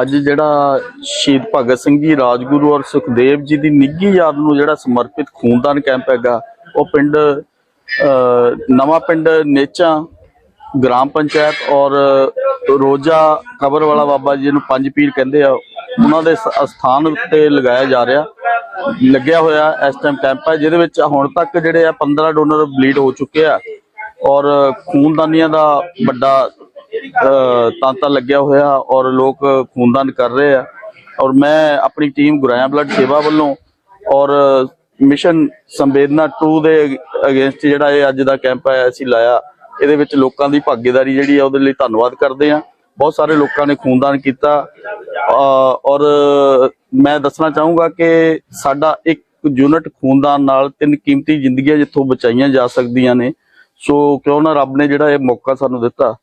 ਅੱਜ ਜਿਹੜਾ ਸ਼ਹੀਦ ਭਗਤ ਸਿੰਘ ਜੀ, ਰਾਜਗੁਰੂ ਔਰ ਸੁਖਦੇਵ ਜੀ ਦੀ ਨਿੱਘੀ ਯਾਦ ਨੂੰ ਜਿਹੜਾ ਸਮਰਪਿਤ ਖੂਨਦਾਨ ਕੈਂਪ ਹੈਗਾ, ਉਹ ਪਿੰਡ ਨਵਾਂ ਪਿੰਡ ਨੇਚਾ ਗ੍ਰਾਮ ਪੰਚਾਇਤ ਔਰ ਰੋਜਾ ਕਬਰ ਵਾਲਾ ਬਾਬਾ ਜੀ ਨੂੰ ਪੰਜ ਪੀਰ ਕਹਿੰਦੇ ਆ, ਉਹਨਾਂ ਦੇ ਸਥਾਨ ਉੱਤੇ ਲਗਾਇਆ ਜਾ ਰਿਹਾ, ਲੱਗਿਆ ਹੋਇਆ ਇਸ ਟਾਈਮ ਕੈਂਪ ਹੈ, ਜਿਹਦੇ ਵਿੱਚ ਹੁਣ ਤੱਕ ਜਿਹੜੇ ਆ 15 ਡੋਨਰ ਬਲੀਡ ਹੋ ਚੁੱਕੇ ਆ ਔਰ ਖੂਨਦਾਨੀਆਂ ਦਾ ਵੱਡਾ ਤਾਂਤਾ ਲੱਗਿਆ ਹੋਇਆ ਔਰ ਲੋਕ ਖੂਨਦਾਨ ਕਰ ਰਹੇ ਆ। ਔਰ ਮੈਂ ਆਪਣੀ ਟੀਮ ਗੁਰਾਇਆ ਬਲੱਡ ਸੇਵਾ ਵੱਲੋਂ ਔਰ ਮਿਸ਼ਨ ਸੰਵੇਦਨਾ 2 ਦੇ ਅਗੇਂਸਟ ਜਿਹੜਾ ਇਹ ਅੱਜ ਦਾ ਕੈਂਪ ਹੈ ਅਸੀਂ ਲਾਇਆ ਇਹਦੇ ਵਿੱਚ ਲੋਕਾਂ ਦੀ ਭਾਗੀਦਾਰੀ ਜਿਹੜੀ ਆ ਉਹਦੇ ਲਈ ਧੰਨਵਾਦ ਕਰਦੇ ਆ। ਬਹੁਤ ਸਾਰੇ ਲੋਕਾਂ ਨੇ ਖੂਨਦਾਨ ਕੀਤਾ। ਔਰ ਮੈਂ ਦੱਸਣਾ ਚਾਹੂੰਗਾ ਕਿ ਸਾਡਾ ਇੱਕ ਯੂਨਿਟ ਖੂਨਦਾਨ ਨਾਲ ਤਿੰਨ ਕੀਮਤੀ ਜ਼ਿੰਦਗੀਆਂ ਜਿੱਥੋਂ ਬਚਾਈਆਂ ਜਾ ਸਕਦੀਆਂ ਨੇ। ਸੋ ਕਿਉਂ ਨਾ ਰੱਬ ਨੇ ਜਿਹੜਾ ਇਹ ਮੌਕਾ ਸਾਨੂੰ ਦਿੱਤਾ।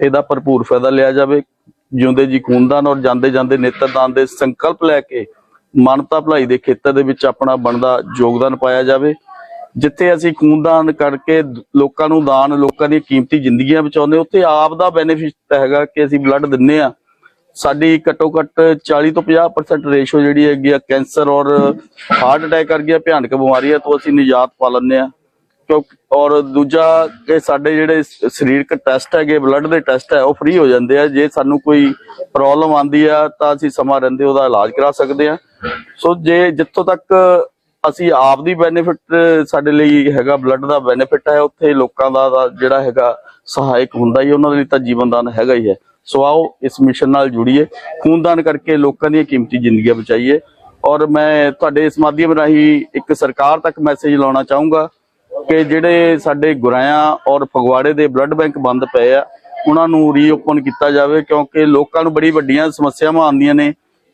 ਇਹਦਾ ਭਰਪੂਰ ਫਾਇਦਾ ਲਿਆ ਜਾਵੇ। ਜਿਉਂਦੇ ਜੀ ਖੂਨਦਾਨ ਔਰ ਜਾਂਦੇ ਜਾਂਦੇ ਨੇਤਰਦਾਨ ਦੇ ਸੰਕਲਪ ਲੈ ਕੇ ਮਾਨਵਤਾ ਭਲਾਈ ਦੇ ਖੇਤਰ ਦੇ ਵਿੱਚ ਆਪਣਾ ਬਣਦਾ ਯੋਗਦਾਨ ਪਾਇਆ ਜਾਵੇ। ਜਿੱਥੇ ਅਸੀਂ ਖੂਨਦਾਨ ਕਰਕੇ ਲੋਕਾਂ ਨੂੰ ਦਾਨ, ਲੋਕਾਂ ਦੀਆਂ ਕੀਮਤੀ ਜ਼ਿੰਦਗੀਆਂ ਬਚਾਉਂਦੇ ਉੱਥੇ ਆਪ ਦਾ ਬੈਨੀਫਿਟ ਹੈਗਾ ਕਿ ਅਸੀਂ ਬਲੱਡ ਦਿੰਨੇ ਆ ਸਾਡੀ ਘੱਟੋ ਘੱਟ 40 ਤੋਂ 50% ਰੇਸ਼ੋ ਜਿਹੜੀ ਹੈਗੀ ਆ ਕੈਂਸਰ ਔਰ ਹਾਰਟ ਅਟੈਕ ਵਰਗੀਆਂ ਭਿਆਨਕ ਬਿਮਾਰੀਆਂ ਤੋਂ ਅਸੀਂ ਨਿਜਾਤ ਪਾ ਲੈਂਦੇ ਆ ਔਰ ਦੂਜਾ ਕਿ ਸਾਡੇ ਜਿਹੜੇ ਸਰੀਰਕ ਟੈਸਟ ਹੈਗੇ ਬਲੱਡ ਦੇ ਟੈਸਟ ਹੈ, ਉਹ ਫ੍ਰੀ ਹੋ ਜਾਂਦੇ ਆ। ਜੇ ਸਾਨੂੰ ਕੋਈ ਪ੍ਰੋਬਲਮ ਆਂਦੀ ਆ, ਤਾਂ ਅਸੀਂ ਸਮਾਂ ਰਹਿੰਦੇ ਉਹਦਾ ਇਲਾਜ ਕਰਾ ਸਕਦੇ ਆ। ਸੋ ਜੇ ਜਿੱਥੋਂ ਤੱਕ ਅਸੀਂ ਆਪ ਦੀ ਬੈਨੀਫਿਟ ਸਾਡੇ ਲਈ ਹੈਗਾ ਬਲੱਡ ਦਾ ਬੈਨੀਫਿਟ ਹੈ, ਉੱਥੇ ਲੋਕਾਂ ਦਾ ਜਿਹੜਾ ਹੈਗਾ ਸਹਾਇਕ ਹੁੰਦਾ ਹੀ, ਉਹਨਾਂ ਦੇ ਲਈ ਤਾਂ ਜੀਵਨਦਾਨ ਹੈਗਾ ਹੀ ਹੈ। ਸੋ ਆਓ, ਇਸ ਮਿਸ਼ਨ ਨਾਲ ਜੁੜੀਏ। ਖੂਨਦਾਨ ਕਰਕੇ ਲੋਕਾਂ ਦੀਆਂ ਕੀਮਤੀ ਜ਼ਿੰਦਗੀਆਂ ਬਚਾਈਏ। ਔਰ ਮੈਂ ਤੁਹਾਡੇ ਇਸ ਮਾਧਿਅਮ ਰਾਹੀਂ ਇੱਕ ਸਰਕਾਰ ਤੱਕ ਮੈਸੇਜ ਲਾਉਣਾ ਚਾਹੂੰਗਾ। ਕਿ ਜਿਹੜੇ ਸਾਡੇ ਗੁਰਾਇਆ ਔਰ ਫਗਵਾੜੇ ਦੇ ਬਲੱਡ ਬੈਂਕ ਬੰਦ ਪਏ ਆ, ਉਹਨਾਂ ਨੂੰ ਰੀਓਪਨ ਕੀਤਾ ਜਾਵੇ ਕਿਉਂਕਿ ਲੋਕਾਂ ਨੂੰ ਬੜੀ ਵੱਡੀਆਂ ਸਮੱਸਿਆਵਾਂ ਆਉਂਦੀਆਂ ਨੇ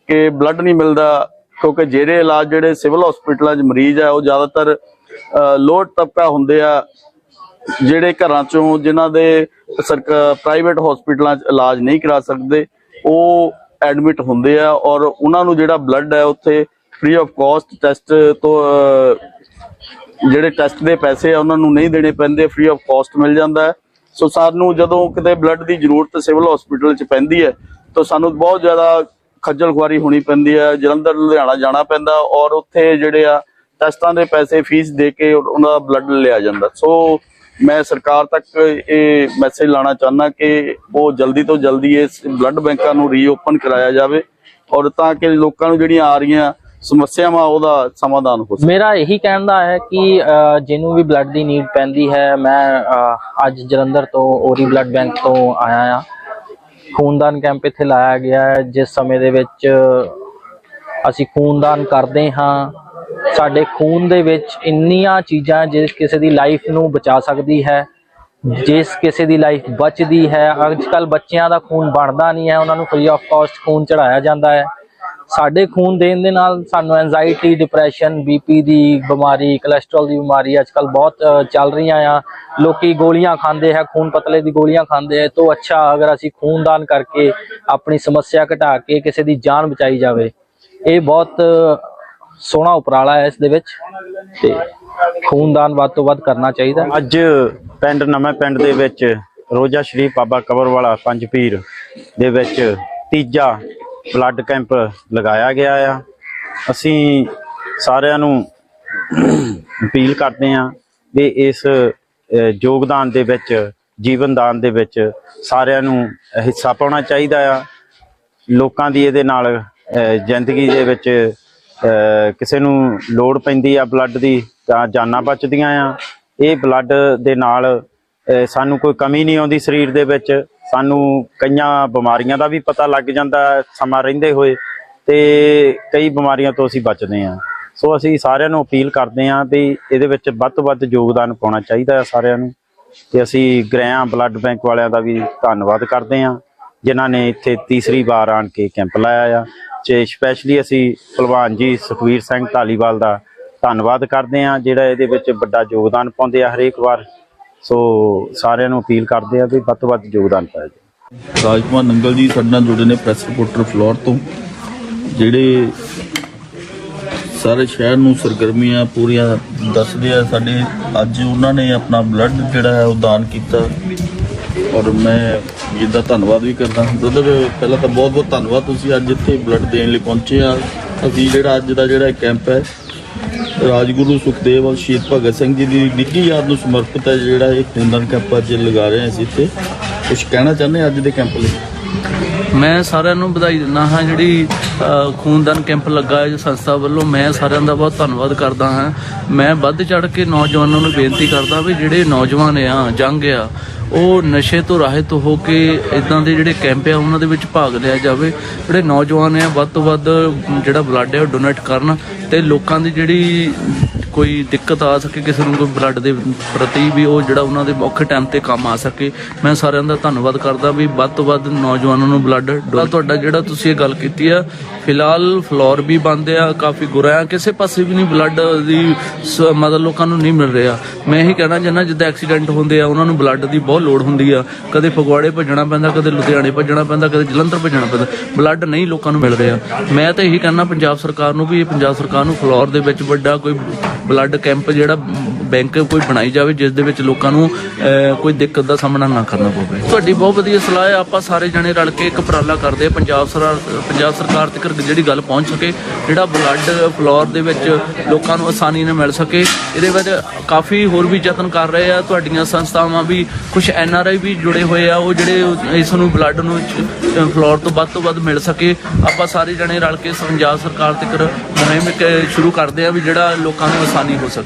ਕਿ ਬਲੱਡ ਨਹੀਂ ਮਿਲਦਾ, ਕਿਉਂਕਿ ਜਿਹੜੇ ਇਲਾਜ ਜਿਹੜੇ ਸਿਵਲ ਹਸਪੀਟਲਾਂ 'ਚ ਮਰੀਜ਼ ਆ, ਉਹ ਜ਼ਿਆਦਾਤਰ ਲੋਅਰ ਤਬਕਾ ਹੁੰਦੇ ਆ ਜਿਹੜੇ ਘਰਾਂ ਚੋਂ, ਜਿਨ੍ਹਾਂ ਦੇ ਸਰਕਾਰ ਪ੍ਰਾਈਵੇਟ ਹਸਪੀਟਲਾਂ 'ਚ ਇਲਾਜ ਨਹੀਂ ਕਰਾ ਸਕਦੇ, ਉਹ ਐਡਮਿਟ ਹੁੰਦੇ ਆ ਔਰ ਉਹਨਾਂ ਨੂੰ ਜਿਹੜਾ ਬਲੱਡ ਹੈ, ਉੱਥੇ ਫ੍ਰੀ ਆਫ ਕਾਸਟ ਟੈਸਟ ਤੋਂ ਜਿਹੜੇ ਟੈਸਟ ਦੇ ਪੈਸੇ ਆ, ਉਹਨਾਂ ਨੂੰ ਨਹੀਂ ਦੇਣੇ ਪੈਂਦੇ ਫ੍ਰੀ ਆਫ ਕਾਸਟ ਮਿਲ ਜਾਂਦਾ ਸੋ ਸਾਨੂੰ ਜਦੋਂ ਕਿਤੇ ਬਲੱਡ ਦੀ ਜ਼ਰੂਰਤ ਸਿਵਲ ਹਸਪੀਟਲ 'ਚ ਪੈਂਦੀ ਹੈ, ਤਾਂ ਸਾਨੂੰ ਬਹੁਤ ਜ਼ਿਆਦਾ ਖੱਜਲ ਖੁਆਰੀ ਹੋਣੀ ਪੈਂਦੀ ਹੈ, ਜਲੰਧਰ, ਲੁਧਿਆਣਾ ਜਾਣਾ ਪੈਂਦਾ ਔਰ ਉੱਥੇ ਜਿਹੜੇ ਆ ਟੈਸਟਾਂ ਦੇ ਪੈਸੇ ਫੀਸ ਦੇ ਕੇ ਉਹਨਾਂ ਦਾ ਬਲੱਡ ਲਿਆ ਜਾਂਦਾ। ਸੋ ਮੈਂ ਸਰਕਾਰ ਤੱਕ ਇਹ ਮੈਸੇਜ ਲਾਣਾ ਚਾਹੁੰਦਾ ਕਿ ਉਹ ਜਲਦੀ ਤੋਂ ਜਲਦੀ ਇਸ ਬਲੱਡ ਬੈਂਕਾਂ ਨੂੰ ਰੀਓਪਨ ਕਰਾਇਆ ਜਾਵੇ ਔਰ ਤਾਂ ਕਿ ਲੋਕਾਂ ਨੂੰ ਜਿਹੜੀਆਂ ਆ ਰਹੀਆਂ ਸਮੱਸਿਆਵਾਂ ਉਹਦਾ ਸਮਾਧਾਨ ਹੋ ਸਕੇ ਮੇਰਾ ਇਹੀ ਕਹਿਣ ਦਾ ਹੈ ਕਿ ਜਿਹਨੂੰ ਵੀ ਬਲੱਡ ਦੀ ਨੀਡ ਪੈਂਦੀ ਹੈ, ਮੈਂ ਅੱਜ ਜਲੰਧਰ ਤੋਂ ਓਰੀ ਬਲੱਡ ਬੈਂਕ ਤੋਂ ਆਇਆ ਆ ਖੂਨਦਾਨ ਕੈਂਪ ਇੱਥੇ ਲਾਇਆ ਗਿਆ ਹੈ, ਜਿਸ ਸਮੇਂ ਦੇ ਵਿੱਚ ਅਸੀਂ ਖੂਨਦਾਨ ਕਰਦੇ ਹਾਂ। ਸਾਡੇ ਖੂਨ ਦੇ ਵਿੱਚ ਇੰਨੀਆਂ ਚੀਜ਼ਾਂ ਜਿਸ ਕਿਸੇ ਦੀ ਲਾਈਫ ਨੂੰ ਬਚਾ ਸਕਦੀ ਹੈ, ਜਿਸ ਕਿਸੇ ਦੀ ਲਾਈਫ ਬਚਦੀ ਹੈ। ਅੱਜ ਕੱਲ ਬੱਚਿਆਂ ਦਾ ਖੂਨ ਬਣਦਾ ਨਹੀਂ ਹੈ, ਉਹਨਾਂ ਨੂੰ ਫ੍ਰੀ ਆਫ ਕਾਸਟ ਖੂਨ ਚੜਾਇਆ ਜਾਂਦਾ ਹੈ। ਸਾਡੇ ਖੂਨ ਦੇਣ ਦੇ ਨਾਲ ਸਾਨੂੰ ਐਂਜਾਇਟੀ ਡਿਪਰੈਸ਼ਨ ਬੀਪੀ ਦੀ ਬਿਮਾਰੀ ਕੋਲੇਸਟ੍ਰੋਲ ਦੀ ਬਿਮਾਰੀ ਅੱਜ ਕੱਲ ਬਹੁਤ ਚੱਲ ਰਹੀਆਂ ਆ। ਲੋਕੀ ਗੋਲੀਆਂ ਖਾਂਦੇ ਹੈ ਖੂਨ ਪਤਲੇ ਦੀ ਗੋਲੀਆਂ ਖਾਂਦੇ ਹੈ ਤੋਂ ਅੱਛਾ ਅਗਰ ਅਸੀਂ ਖੂਨਦਾਨ ਕਰਕੇ ਆਪਣੀ ਸਮੱਸਿਆ ਘਟਾ ਕੇ ਕਿਸੇ ਦੀ ਜਾਨ ਬਚਾਈ ਜਾਵੇ। ਇਹ ਬਹੁਤ ਸੋਹਣਾ ਉਪਰਾਲਾ ਹੈ ਇਸ ਦੇ ਵਿੱਚ। ਤੇ ਖੂਨਦਾਨ ਵੱਧ ਤੋਂ ਵੱਧ ਕਰਨਾ ਚਾਹੀਦਾ। ਅੱਜ ਪਿੰਡ, ਨਵੇਂ ਪਿੰਡ ਦੇ ਵਿੱਚ ਰੋਜਾ ਸ਼ਰੀਫ ਬਾਬਾ ਕਬਰਵਾਲਾ ਪੰਜ ਪੀਰ ਦੇ ਵਿੱਚ ਤੀਜਾ ਬਲੱਡ ਕੈਂਪ ਲਗਾਇਆ ਗਿਆ ਆ। ਅਸੀਂ ਸਾਰਿਆਂ ਨੂੰ ਅਪੀਲ ਕਰਦੇ ਹਾਂ ਵੀ ਇਸ ਯੋਗਦਾਨ ਦੇ ਵਿੱਚ, ਜੀਵਨ ਦਾਨ ਦੇ ਵਿੱਚ ਸਾਰਿਆਂ ਨੂੰ ਹਿੱਸਾ ਪਾਉਣਾ ਚਾਹੀਦਾ ਆ। ਲੋਕਾਂ ਦੀ ਇਹਦੇ ਨਾਲ ਜ਼ਿੰਦਗੀ ਦੇ ਵਿੱਚ ਕਿਸੇ ਨੂੰ ਲੋੜ ਪੈਂਦੀ ਆ ਬਲੱਡ ਦੀ ਤਾਂ ਜਾਨਾਂ ਬਚਦੀਆਂ ਆ। ਇਹ ਬਲੱਡ ਦੇ ਨਾਲ ਸਾਨੂੰ ਕੋਈ ਕਮੀ ਨਹੀਂ ਆਉਂਦੀ ਸਰੀਰ ਦੇ ਵਿੱਚ। ਸਾਨੂੰ ਕਈਆਂ ਬਿਮਾਰੀਆਂ ਦਾ ਵੀ ਪਤਾ ਲੱਗ ਜਾਂਦਾ ਸਮਾਂ ਰਹਿੰਦੇ ਹੋਏ। ਤੇ ਕਈ ਬਿਮਾਰੀਆਂ ਤੋਂ ਅਸੀਂ ਬਚਦੇ ਹਾਂ। ਸੋ ਅਸੀਂ ਸਾਰਿਆਂ ਨੂੰ ਅਪੀਲ ਕਰਦੇ ਹਾਂ ਵੀ ਇਹਦੇ ਵਿੱਚ ਵੱਧ ਤੋਂ ਵੱਧ ਯੋਗਦਾਨ ਪਾਉਣਾ ਚਾਹੀਦਾ ਹੈ ਸਾਰਿਆਂ ਨੂੰ। ਤੇ ਅਸੀਂ ਗ੍ਰਹਿਆਂ, ਬਲੱਡ ਬੈਂਕ ਵਾਲਿਆਂ ਦਾ ਵੀ ਧੰਨਵਾਦ ਕਰਦੇ ਹਾਂ, ਜਿਨ੍ਹਾਂ ਨੇ ਇੱਥੇ ਤੀਸਰੀ ਵਾਰ ਆਣ ਕੇ ਕੈਂਪ ਲਾਇਆ ਆ। ਤੇ ਸਪੈਸ਼ਲੀ ਅਸੀਂ ਭਲਵਾਨ ਜੀ ਸੁਖਵੀਰ ਸਿੰਘ ਢਾਲੀਵਾਲ ਦਾ ਧੰਨਵਾਦ ਕਰਦੇ ਹਾਂ, ਜਿਹੜਾ ਇਹਦੇ ਵਿੱਚ ਵੱਡਾ ਯੋਗਦਾਨ ਪਾਉਂਦੇ ਆ ਹਰੇਕ ਵਾਰ। ਸੋ ਸਾਰਿਆਂ ਨੂੰ ਅਪੀਲ ਕਰਦੇ ਆ ਵੀ ਵੱਧ ਤੋਂ ਵੱਧ ਯੋਗਦਾਨ ਪਾਇਆ ਜਾਵੇ। ਰਾਜਕੁਮਾਰ ਨੰਗਲ ਜੀ ਸਾਡੇ ਨਾਲ ਜੁੜੇ ਨੇ ਪ੍ਰੈਸ ਰਿਪੋਰਟਰ ਫਲੋਰ ਤੋਂ। ਜਿਹੜੇ ਸਾਰੇ ਸ਼ਹਿਰ ਨੂੰ ਸਰਗਰਮੀਆਂ ਪੂਰੀਆਂ ਦੱਸਦੇ ਆ, ਸਾਡੇ ਅੱਜ ਉਹਨਾਂ ਨੇ ਆਪਣਾ ਬਲੱਡ ਜਿਹੜਾ ਹੈ ਉਹ ਦਾਨ ਕੀਤਾ। ਔਰ ਮੈਂ ਵੀਰ ਦਾ ਧੰਨਵਾਦ ਵੀ ਕਰਦਾ। ਬ੍ਰਦਰ ਪਹਿਲਾਂ ਤਾਂ ਬਹੁਤ ਬਹੁਤ ਧੰਨਵਾਦ। ਤੁਸੀਂ ਅੱਜ ਇੱਥੇ ਬਲੱਡ ਦੇਣ ਲਈ ਪਹੁੰਚੇ ਆ। ਅਸੀਂ ਜਿਹੜਾ ਅੱਜ ਦਾ ਜਿਹੜਾ ਕੈਂਪ ਹੈ ਰਾਜਗੁਰੂ ਸੁਖਦੇਵ ਔਰ ਸ਼ਹੀਦ ਭਗਤ ਸਿੰਘ ਜੀ ਦੀ ਨਿੱਘੀ ਯਾਦ ਨੂੰ ਸਮਰਪਿਤ ਹੈ, ਜਿਹੜਾ ਇਹ ਖੂਨਦਾਨ ਕੈਂਪ ਅੱਜ ਲਗਾ ਰਹੇ ਹਾਂ ਅਸੀਂ ਇੱਥੇ। ਕੁਝ ਕਹਿਣਾ ਚਾਹੁੰਦੇ ਹਾਂ ਅੱਜ ਦੇ ਕੈਂਪ ਲਈ? ਮੈਂ ਸਾਰਿਆਂ ਨੂੰ ਵਧਾਈ ਦਿੰਦਾ ਹਾਂ, ਜਿਹੜੀ ਖੂਨਦਾਨ ਕੈਂਪ ਲੱਗਾ ਹੈ ਸੰਸਥਾ ਵੱਲੋਂ, ਮੈਂ ਸਾਰਿਆਂ ਦਾ ਬਹੁਤ ਧੰਨਵਾਦ ਕਰਦਾ ਹਾਂ। ਮੈਂ ਵੱਧ ਚੜ ਕੇ ਨੌਜਵਾਨਾਂ ਨੂੰ ਬੇਨਤੀ ਕਰਦਾ ਵੀ ਜਿਹੜੇ ਨੌਜਵਾਨ ਆ, ਜੰਗ ਆ, ਉਹ ਨਸ਼ੇ ਤੋਂ ਰਾਹਤ ਹੋ ਕੇ ਇਦਾਂ ਦੇ ਜਿਹੜੇ ਕੈਂਪ ਆ, ਉਹਨਾਂ ਦੇ ਵਿੱਚ ਭਾਗ ਲਿਆ ਜਾਵੇ। ਜਿਹੜੇ ਨੌਜਵਾਨ ਆ, ਵੱਧ ਤੋਂ ਵੱਧ ਜਿਹੜਾ ਬਲੱਡ ਹੈ ਉਹ ਡੋਨੇਟ ਕਰਨ ਤੇ ਲੋਕਾਂ ਦੀ ਜਿਹੜੀ ਕੋਈ ਦਿੱਕਤ ਆ ਸਕੇ, ਕਿਸੇ ਨੂੰ ਕੋਈ ਬਲੱਡ ਦੇ ਪ੍ਰਤੀ ਵੀ ਉਹ ਜਿਹੜਾ ਉਹਨਾਂ ਦੇ ਔਖੇ ਟਾਈਮ ਤੇ ਕੰਮ ਆ ਸਕੇ, ਮੈਂ ਸਾਰਿਆਂ ਦਾ ਧੰਨਵਾਦ ਕਰਦਾ ਵੀ ਵੱਧ ਤੋਂ ਵੱਧ ਨੌਜਵਾਨਾਂ ਨੂੰ ਬਲੱਡ ਤੁਹਾਡਾ ਜਿਹੜਾ ਤੁਸੀਂ ਇਹ ਗੱਲ ਕੀਤੀ ਆ, ਫਿਲਹਾਲ ਫਲੋਰ ਵੀ ਬੰਦ ਆ, ਕਾਫੀ ਗੁਰਾ ਕਿਸੇ ਪਾਸੇ ਵੀ ਨਹੀਂ ਬਲੱਡ ਦੀ ਸ- ਮਤਲਬ ਲੋਕਾਂ ਨੂੰ ਨਹੀਂ ਮਿਲ ਰਿਹਾ। ਮੈਂ ਇਹੀ ਕਹਿਣਾ ਚਾਹੁੰਦਾ, ਜਿੱਦਾਂ ਐਕਸੀਡੈਂਟ ਹੁੰਦੇ ਆ, ਉਹਨਾਂ ਨੂੰ ਬਲੱਡ ਦੀ ਬਹੁਤ ਲੋੜ ਹੁੰਦੀ ਆ। ਕਦੇ ਫਗਵਾੜੇ ਭੱਜਣਾ ਪੈਂਦਾ, ਕਦੇ ਲੁਧਿਆਣੇ ਭੱਜਣਾ ਪੈਂਦਾ, ਕਦੇ ਜਲੰਧਰ ਭੱਜਣਾ ਪੈਂਦਾ ਬਲੱਡ ਨਹੀਂ ਲੋਕਾਂ ਨੂੰ ਮਿਲ ਰਿਹਾ। ਮੈਂ ਤਾਂ ਇਹੀ ਕਹਿਣਾ, ਪੰਜਾਬ ਸਰਕਾਰ ਨੂੰ ਵੀ, ਇਹ ਪੰਜਾਬ ਸਰਕਾਰ ਨੂੰ ਫਲੋਰ ਦੇ ਵਿੱਚ ਵੱਡਾ ਕੋਈ ਬਲੱਡ ਕੈਂਪ ਜਿਹੜਾ ਬੈਂਕ ਕੋਈ ਬਣਾਈ ਜਾਵੇ ਜਿਸ ਦੇ ਵਿੱਚ ਲੋਕਾਂ ਨੂੰ ਕੋਈ ਦਿੱਕਤ ਦਾ ਸਾਹਮਣਾ ਨਾ ਕਰਨਾ ਪਵੇ। ਤੁਹਾਡੀ ਬਹੁਤ ਵਧੀਆ ਸਲਾਹ ਹੈ, ਆਪਾਂ ਸਾਰੇ ਜਣੇ ਰਲ ਕੇ ਇੱਕ ਉਪਰਾਲਾ ਕਰਦੇ ਆ ਪੰਜਾਬ ਸਰਕਾਰ ਪੰਜਾਬ ਸਰਕਾਰ ਤੱਕ ਜਿਹੜੀ ਗੱਲ ਪਹੁੰਚ ਸਕੇ, ਜਿਹੜਾ ਬਲੱਡ ਫਲੋਰ ਦੇ ਵਿੱਚ ਲੋਕਾਂ ਨੂੰ ਆਸਾਨੀ ਨਾਲ ਮਿਲ ਸਕੇ। ਇਹਦੇ ਵਿੱਚ ਕਾਫੀ ਹੋਰ ਵੀ ਯਤਨ ਕਰ ਰਹੇ ਆ, ਤੁਹਾਡੀਆਂ ਸੰਸਥਾਵਾਂ ਵੀ ਕੁਝ ਐਨ ਆਰ ਆਈ ਵੀ ਜੁੜੇ ਹੋਏ ਆ, ਉਹ ਜਿਹੜੇ ਇਸ ਨੂੰ ਬਲੱਡ ਨੂੰ ਫਲੋਰ ਤੋਂ ਵੱਧ ਤੋਂ ਵੱਧ ਮਿਲ ਸਕੇ। ਆਪਾਂ ਸਾਰੇ ਜਣੇ ਰਲ ਕੇ ਪੰਜਾਬ ਸਰਕਾਰ ਤੱਕ ਮੁਹਿੰਮ ਇੱਕ ਸ਼ੁਰੂ ਕਰਦੇ ਆ ਵੀ ਜਿਹੜਾ ਲੋਕਾਂ ਨੂੰ ਆਸਾਨੀ ਹੋ ਸਕੇ।